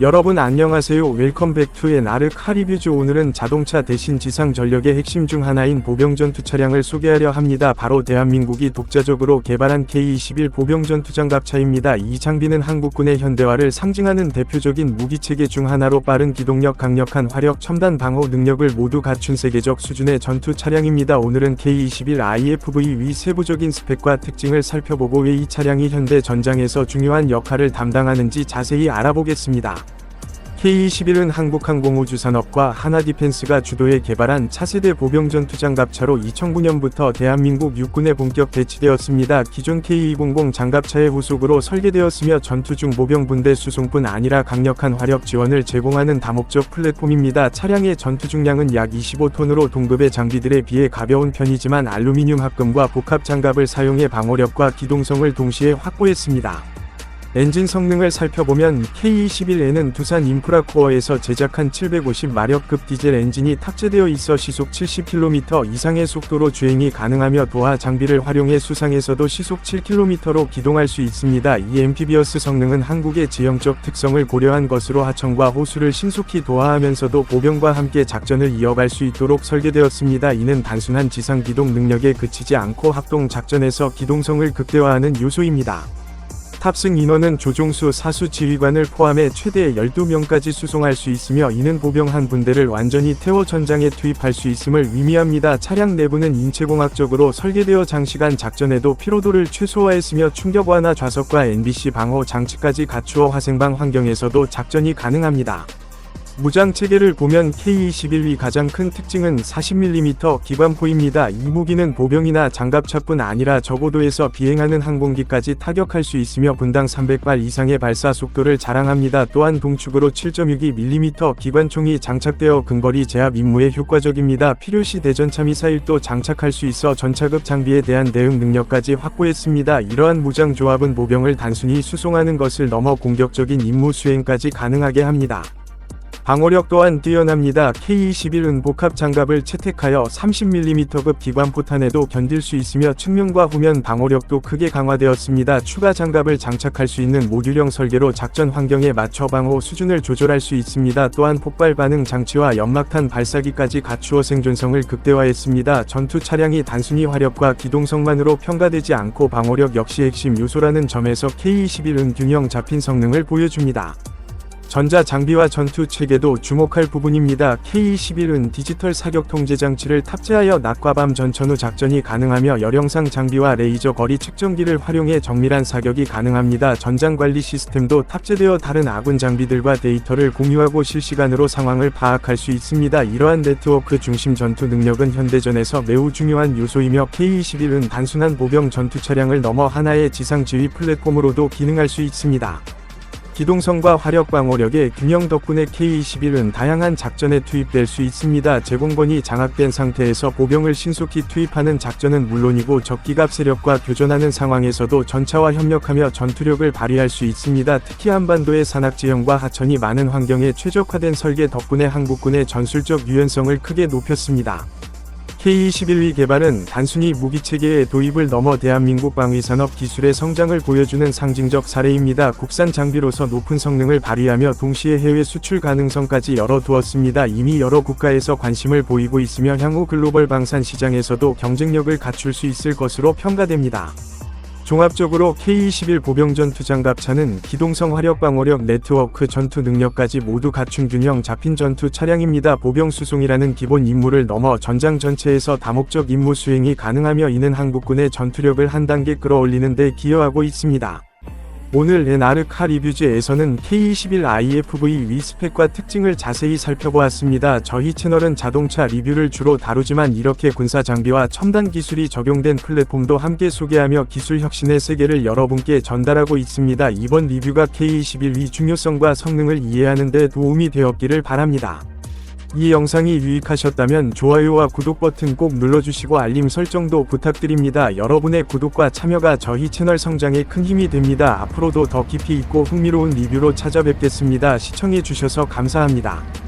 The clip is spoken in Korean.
여러분 안녕하세요. 웰컴 백투 의 나르 카리뷰즈 오늘은 자동차 대신 지상 전력의 핵심 중 하나인 보병전투 차량을 소개하려 합니다. 바로 대한민국이 독자적으로 개발한 K-21 보병전투 장갑차입니다. 이 장비는 한국군의 현대화를 상징하는 대표적인 무기체계 중 하나로 빠른 기동력, 강력한 화력, 첨단 방어 능력을 모두 갖춘 세계적 수준의 전투 차량입니다. 오늘은 K-21 IFV 위 세부적인 스펙과 특징을 살펴보고 왜 이 차량이 현대 전장에서 중요한 역할을 담당하는지 자세히 알아보겠습니다. K-21은 한국항공우주산업과 하나디펜스가 주도해 개발한 차세대 보병전투장 갑차로 2009년부터 대한민국 육군에 본격 배치되었습니다. 기존 K-200 장갑차의 후속으로 설계되었으며 전투 중 모병분대 수송뿐 아니라 강력한 화력 지원을 제공하는 다목적 플랫폼입니다. 차량의 전투 중량은 약 25톤으로 동급의 장비들에 비해 가벼운 편이지만 알루미늄 합금과 복합 장갑을 사용해 방어력과 기동성을 동시에 확보했습니다. 엔진 성능을 살펴보면 K21에는 두산 인프라코어에서 제작한 750마력급 디젤 엔진이 탑재되어 있어 시속 70km 이상의 속도로 주행이 가능하며 도하 장비를 활용해 수상에서도 시속 7km로 기동할 수 있습니다. 이 엠피비어스 성능은 한국의 지형적 특성을 고려한 것으로 하천과 호수를 신속히 도하하면서도 보병과 함께 작전을 이어갈 수 있도록 설계되었습니다. 이는 단순한 지상 기동 능력에 그치지 않고 합동 작전에서 기동성을 극대화하는 요소입니다. 탑승 인원은 조종수 사수 지휘관을 포함해 최대 12명까지 수송할 수 있으며 이는 보병 한 분대를 완전히 태워 전장에 투입할 수 있음을 의미합니다. 차량 내부는 인체공학적으로 설계되어 장시간 작전에도 피로도를 최소화했으며 충격 완화 좌석과 NBC 방호 장치까지 갖추어 화생방 환경에서도 작전이 가능합니다. 무장 체계를 보면 K-21이 가장 큰 특징은 40mm 기관포입니다. 이 무기는 보병이나 장갑차뿐 아니라 저고도에서 비행하는 항공기까지 타격할 수 있으며 분당 300발 이상의 발사 속도를 자랑합니다. 또한 동축으로 7.62mm 기관총이 장착되어 근거리 제압 임무에 효과적입니다. 필요시 대전차 미사일도 장착할 수 있어 전차급 장비에 대한 대응 능력까지 확보했습니다. 이러한 무장 조합은 모병을 단순히 수송하는 것을 넘어 공격적인 임무 수행까지 가능하게 합니다. 방어력 또한 뛰어납니다. K-21 은 복합 장갑을 채택하여 30mm급 기관 포탄에도 견딜 수 있으며 측면과 후면 방어력도 크게 강화되었습니다. 추가 장갑을 장착할 수 있는 모듈형 설계로 작전 환경에 맞춰 방어 수준을 조절할 수 있습니다. 또한 폭발 반응 장치와 연막탄 발사기까지 갖추어 생존성을 극대화했습니다. 전투 차량이 단순히 화력과 기동성만으로 평가되지 않고 방어력 역시 핵심 요소라는 점에서 K-21은 균형 잡힌 성능을 보여줍니다. 전자 장비와 전투 체계도 주목할 부분입니다. K-21은 디지털 사격 통제 장치를 탑재하여 낮과 밤 전천 후 작전이 가능하며 열영상 장비와 레이저 거리 측정기를 활용해 정밀한 사격이 가능합니다. 전장 관리 시스템도 탑재되어 다른 아군 장비들과 데이터를 공유하고 실시간으로 상황을 파악할 수 있습니다. 이러한 네트워크 중심 전투 능력은 현대전에서 매우 중요한 요소이며 K-21은 단순한 보병 전투 차량을 넘어 하나의 지상 지휘 플랫폼으로도 기능할 수 있습니다. 기동성과 화력 방어력의 균형 덕분에 K-21은 다양한 작전에 투입될 수 있습니다. 제공권이 장악된 상태에서 보병을 신속히 투입하는 작전은 물론이고 적기갑 세력과 교전하는 상황에서도 전차와 협력하며 전투력을 발휘할 수 있습니다. 특히 한반도의 산악지형과 하천이 많은 환경에 최적화된 설계 덕분에 한국군의 전술적 유연성을 크게 높였습니다. K-21위 개발은 단순히 무기체계의 도입을 넘어 대한민국 방위산업 기술의 성장을 보여주는 상징적 사례입니다. 국산 장비로서 높은 성능을 발휘하며 동시에 해외 수출 가능성까지 열어두었습니다. 이미 여러 국가에서 관심을 보이고 있으며 향후 글로벌 방산 시장에서도 경쟁력을 갖출 수 있을 것으로 평가됩니다. 종합적으로 K-21 보병전 투 장갑차는 기동성 화력 방어력 네트워크 전투 능력까지 모두 갖춘 균형 잡힌 전투 차량입니다. 보병 수송이라는 기본 임무를 넘어 전장 전체에서 다목적 임무 수행이 가능하며 이는 한국군의 전투력을 한 단계 끌어올리는 데 기여하고 있습니다. 오늘 엔아르카 리뷰즈에서는 K21IFV 위스펙과 특징을 자세히 살펴보았습니다. 저희 채널은 자동차 리뷰를 주로 다루지만 이렇게 군사 장비와 첨단 기술이 적용된 플랫폼도 함께 소개하며 기술 혁신의 세계를 여러분께 전달하고 있습니다. 이번 리뷰가 K21위 중요성과 성능을 이해하는 데 도움이 되었기를 바랍니다. 이 영상이 유익하셨다면 좋아요와 구독 버튼 꼭 눌러주시고 알림 설정도 부탁드립니다. 여러분의 구독과 참여가 저희 채널 성장에 큰 힘이 됩니다. 앞으로도 더 깊이 있고 흥미로운 리뷰로 찾아뵙겠습니다. 시청해주셔서 감사합니다.